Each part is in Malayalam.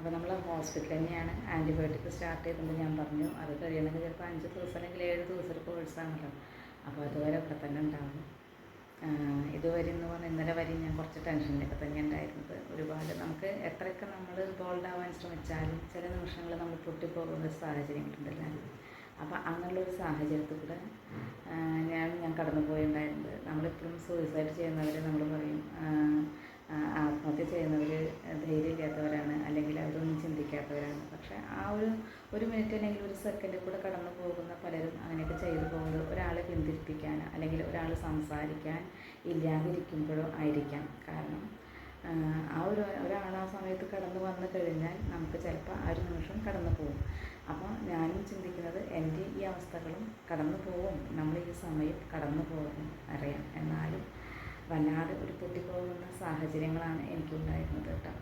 അപ്പോൾ നമ്മൾ ഹോസ്പിറ്റലിൽ തന്നെയാണ് ആന്റിബയോട്ടിക് സ്റ്റാർട്ട് ചെയ്തെന്ന് ഞാൻ പറഞ്ഞു. അത് കഴിയണമെങ്കിൽ ചിലപ്പോൾ അഞ്ച് ദിവസം അല്ലെങ്കിൽ ഏഴ് ദിവസം ഒരു കോഴ്സാണല്ലോ അപ്പോൾ അതുവരെ ഒക്കെ തന്നെ ഉണ്ടാവും ഇതുവരെ എന്ന് പറഞ്ഞാൽ ഇന്നലെ വരെ ഞാൻ കുറച്ച് ടെൻഷനിലൊക്കെ തന്നെ ഉണ്ടായിരുന്നത്. ഒരുപാട് നമുക്ക് എത്രയൊക്കെ നമ്മൾ ബോൾഡ് ആവാൻ ശ്രമിച്ചാലും ചില നിമിഷങ്ങൾ നമ്മൾ പൊട്ടിപ്പോകുന്ന ഒരു സാഹചര്യങ്ങളുണ്ടല്ലോ അപ്പോൾ അങ്ങനെയുള്ളൊരു സാഹചര്യത്തിൽ കൂടെ ഞാൻ ഞാൻ കടന്നു പോയിട്ടുണ്ടായിരുന്നത് നമ്മളിപ്പോഴും സൂയിസൈഡ് ചെയ്യുന്നവരെ നമ്മൾ പറയും ആത്മഹത്യ ചെയ്യുന്നവർ ധൈര്യമില്ലാത്തവരാണ് അല്ലെങ്കിൽ അവരൊന്നും ചിന്തിക്കാത്തവരാണ്. പക്ഷെ ആ ഒരു ഒരു മിനിറ്റ് അല്ലെങ്കിൽ ഒരു സെക്കൻഡിൽ കൂടെ കടന്നു പോകുന്ന പലരും അങ്ങനെയൊക്കെ ചെയ്തു പോകുന്നത് ഒരാളെ പിന്തിരിപ്പിക്കാൻ അല്ലെങ്കിൽ ഒരാൾ സംസാരിക്കാൻ ഇല്ലാതിരിക്കുമ്പോഴോ ആയിരിക്കാം. കാരണം ആ ഒരു ഒരാൾ ആ സമയത്ത് കടന്നു വന്നു കഴിഞ്ഞാൽ നമുക്ക് ചിലപ്പോൾ ആ ഒരു നിമിഷം കടന്നു പോകും. അപ്പോൾ ഞാനും ചിന്തിക്കുന്നത് എന്റെ ഈ അവസ്ഥകളും കടന്നു പോകും. നമ്മൾ ഈ സമയം കടന്നു പോകും. അറിയാം. എന്നാലും വല്ലാതെ ഒരു പൊട്ടിപ്പോകുന്ന സാഹചര്യങ്ങളാണ് എനിക്കുണ്ടായിരുന്നത് കേട്ടോ.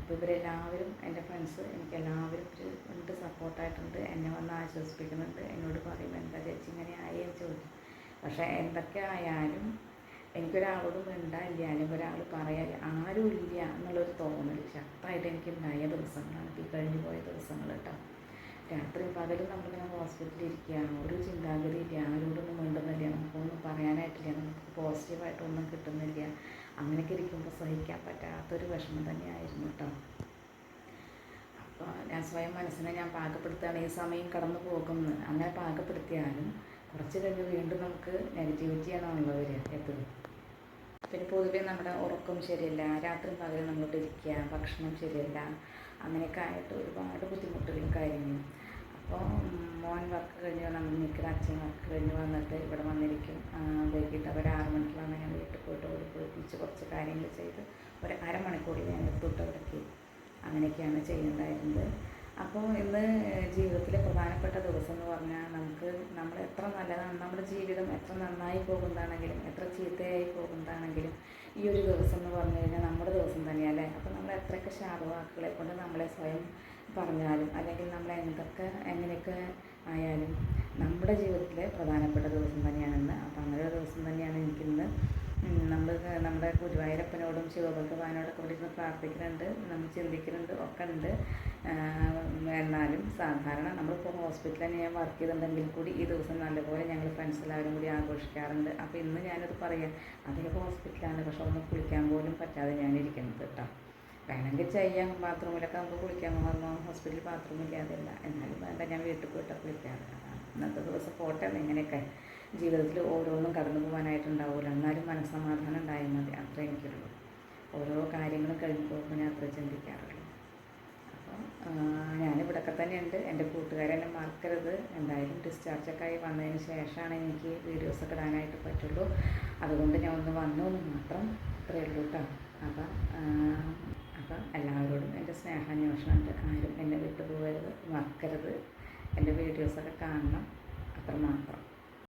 അപ്പോൾ ഇവരെല്ലാവരും എന്റെ ഫ്രണ്ട്സ് എനിക്ക് എല്ലാവരും ഒരു ഉണ്ട് സപ്പോർട്ടായിട്ടുണ്ട് എന്നെ വന്ന് ആശ്വസിപ്പിക്കുന്നുണ്ട്. എന്നോട് പറയും എന്താ ചേച്ചി ഇങ്ങനെ ആയി? ചോദിക്കും. പക്ഷേ എന്തൊക്കെ ആയാലും എനിക്കൊരാളോട് മിണ്ടാനില്ല അല്ലെങ്കിൽ ഒരാൾ പറയാൻ ആരും ഇല്ല എന്നുള്ളൊരു തോന്നൽ ശക്തമായിട്ട് എനിക്ക് ഉണ്ടായ ദിവസങ്ങളാണ് ഈ കഴിഞ്ഞു പോയ ദിവസങ്ങൾ കേട്ടോ. രാത്രി പകലും നമ്മളിങ്ങനെ ഹോസ്പിറ്റലിൽ ഇരിക്കുക ഒരു ചിന്താഗതി ഇല്ല ആരോടൊന്നും മിണ്ടുന്നില്ല നമുക്കൊന്നും പറയാനായിട്ടില്ല പോസിറ്റീവായിട്ടൊന്നും കിട്ടുന്നില്ല. അങ്ങനെയൊക്കെ ഇരിക്കുമ്പോൾ സഹിക്കാൻ പറ്റാത്തൊരു വിഷമം തന്നെയായിരുന്നു കേട്ടോ അപ്പോൾ ഞാൻ സ്വയം മനസ്സിനെ ഞാൻ പാകപ്പെടുത്തുകയാണ്. ഈ സമയം കടന്നു പോകുമെന്ന് അങ്ങനെ പാകപ്പെടുത്തിയാലും കുറച്ച് കഴിഞ്ഞ് വീണ്ടും നമുക്ക് നെഗറ്റിവിറ്റിയാണ് വരിക. എപ്പോഴും പിന്നെ പൊതുവെ നമ്മുടെ ഉറക്കം ശരിയല്ല. രാത്രി പകലും നമ്മളോട് ഇരിക്കുക ഭക്ഷണം ശരിയല്ല. അങ്ങനെയൊക്കെ ആയിട്ട് ഒരുപാട് ബുദ്ധിമുട്ടുകളും കാര്യങ്ങളും വർക്ക് കഴിഞ്ഞ് നമ്മൾ നിൽക്കുന്ന അച്ഛൻ വർക്ക് കഴിഞ്ഞ് വന്നിട്ട് ഇവിടെ വന്നിരിക്കും. വൈകിട്ട് അവർ ആറ് മണിക്കാണ് ഞാൻ വീട്ടിൽ പോയിട്ട് ഓടി കുളിപ്പിച്ച് കുറച്ച് കാര്യങ്ങൾ ചെയ്ത് ഒരു അരമണിക്കൂറിൽ ഞാൻ തൊട്ട് അവിടേക്ക് അങ്ങനെയൊക്കെയാണ് ചെയ്യുന്നുണ്ടായിരുന്നത്. അപ്പോൾ ഇന്ന് ജീവിതത്തിലെ പ്രധാനപ്പെട്ട ദിവസം എന്ന് പറഞ്ഞാൽ നമുക്ക് നമ്മൾ എത്ര നല്ലതാണ് നമ്മുടെ ജീവിതം എത്ര നന്നായി പോകുന്നതാണെങ്കിലും എത്ര ചീത്തയായി പോകുന്നതാണെങ്കിലും ഈ ഒരു ദിവസം എന്ന് പറഞ്ഞു കഴിഞ്ഞാൽ നമ്മുടെ ദിവസം തന്നെയല്ലേ? അപ്പോൾ നമ്മൾ എത്രയൊക്കെ ശാപവാക്കുകളെ കൊണ്ട് നമ്മളെ സ്വയം പറഞ്ഞാലും അല്ലെങ്കിൽ നമ്മൾ എന്തൊക്കെ എങ്ങനെയൊക്കെ ആയാലും നമ്മുടെ ജീവിതത്തിലെ പ്രധാനപ്പെട്ട ദിവസം തന്നെയാണെന്ന് അപ്പോൾ അങ്ങനെ ഒരു ദിവസം തന്നെയാണ് എനിക്കിന്ന് നമ്മൾ നമ്മുടെ ഗുരുവായൂരപ്പനോടും ശിവഭഗവാനോടൊക്കെ വിളിച്ച് പ്രാർത്ഥിക്കുന്നുണ്ട് നമ്മൾ ചിന്തിക്കുന്നുണ്ട് ഒക്കെ ഉണ്ട് സാധാരണ നമ്മളിപ്പോൾ ഹോസ്പിറ്റലിൽ ഞാൻ വർക്ക് ചെയ്തിട്ടുണ്ടെങ്കിൽ കൂടി ഈ ദിവസം നല്ലപോലെ ഞങ്ങൾ ഫ്രണ്ട്സ് എല്ലാവരും കൂടി ആഘോഷിക്കാറുണ്ട്. അപ്പോൾ ഇന്ന് ഞാനത് പറയാം. അതേ ഹോസ്പിറ്റലാണ് പക്ഷെ ഒന്ന് കുളിക്കാൻ പോലും പറ്റാതെ ഞാനിരിക്കുന്നത് കേട്ടോ. വേണമെങ്കിൽ ചെയ്യാം. ബാത്റൂമിലൊക്കെ നമുക്ക് കുളിക്കാൻ വന്നു ഹോസ്പിറ്റലിൽ ബാത്റൂം ഇല്ലാതെയല്ല എന്നാലും വേണ്ട. ഞാൻ വീട്ടിൽ പോയിട്ട് കുളിക്കാറ്. ഇന്നത്തെ ദിവസം പോട്ടെ ഇങ്ങനെയൊക്കെ ജീവിതത്തിൽ ഓരോന്നും കടന്നു പോകാനായിട്ടുണ്ടാവില്ല എന്നാലും മനസ്സമാധാനം ഉണ്ടായാൽ മതി. അത്രേ എനിക്കുള്ളൂ. ഓരോ കാര്യങ്ങളും കഴിഞ്ഞു പോകുമ്പോൾ ഞാൻ അത്ര ചിന്തിക്കാറുള്ളൂ. അപ്പോൾ ഞാനിവിടെയൊക്കെ തന്നെയുണ്ട്. എന്റെ കൂട്ടുകാരെന്നെ മറക്കരുത്. എന്തായാലും ഡിസ്ചാർജൊക്കെ ആയി വന്നതിന് ശേഷമാണ് എനിക്ക് വീഡിയോസൊക്കെ ഇടാനായിട്ട് പറ്റുള്ളൂ. അതുകൊണ്ട് ഞാൻ ഒന്ന് വന്നു എന്ന് മാത്രം ഇത്രയേ ഉള്ളൂ കേട്ടോ അപ്പം അപ്പം എല്ലാവരോടും എന്റെ സ്നേഹാന്വേഷണമുണ്ട് ആരും എന്നെ വിട്ടുപോകരുത് മറക്കരുത്. എന്റെ വീഡിയോസൊക്കെ കാണണം. അത്രമാത്രം.